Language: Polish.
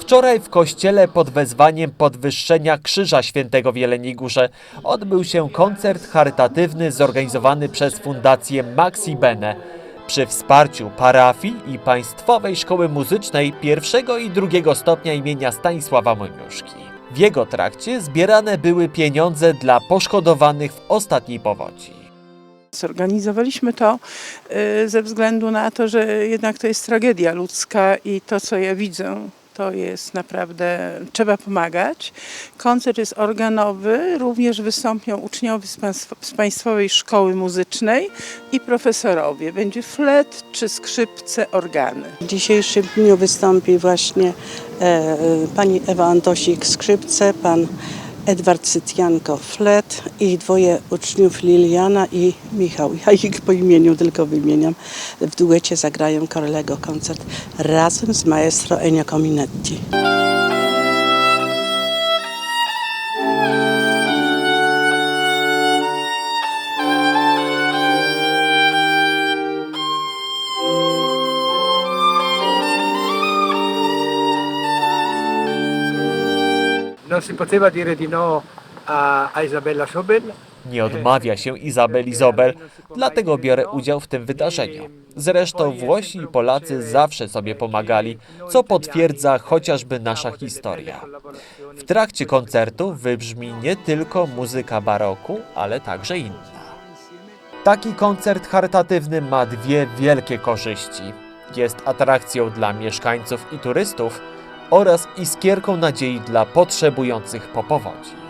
Wczoraj w kościele pod wezwaniem podwyższenia Krzyża Świętego w Jeleniej Górze odbył się koncert charytatywny zorganizowany przez Fundację Maxi Bene przy wsparciu parafii i Państwowej Szkoły Muzycznej pierwszego i drugiego stopnia imienia Stanisława Moniuszki. W jego trakcie zbierane były pieniądze dla poszkodowanych w ostatniej powodzi. Zorganizowaliśmy to y, ze względu na to, że jednak to jest tragedia ludzka i to, co ja widzę, to jest naprawdę, trzeba pomagać. Koncert jest organowy, również wystąpią uczniowie z, państw, z Państwowej Szkoły Muzycznej i profesorowie. Będzie flet czy skrzypce, organy. W dzisiejszym dniu wystąpi właśnie e, e, pani Ewa Antosik skrzypce, pan Edward Cytjanko flet i dwoje uczniów Liliana i Michał. Ja ich po imieniu tylko wymieniam. W duecie zagrają Corlego koncert razem z maestro Ennio Cominetti. Non si poteva dire di no a, a Isabella Sobel. Nie odmawia się Izabeli Zobel, dlatego biorę udział w tym wydarzeniu. Zresztą Włosi i Polacy zawsze sobie pomagali, co potwierdza chociażby nasza historia. W trakcie koncertu wybrzmi nie tylko muzyka baroku, ale także inna. Taki koncert charytatywny ma dwie wielkie korzyści. Jest atrakcją dla mieszkańców i turystów oraz iskierką nadziei dla potrzebujących po powodzi.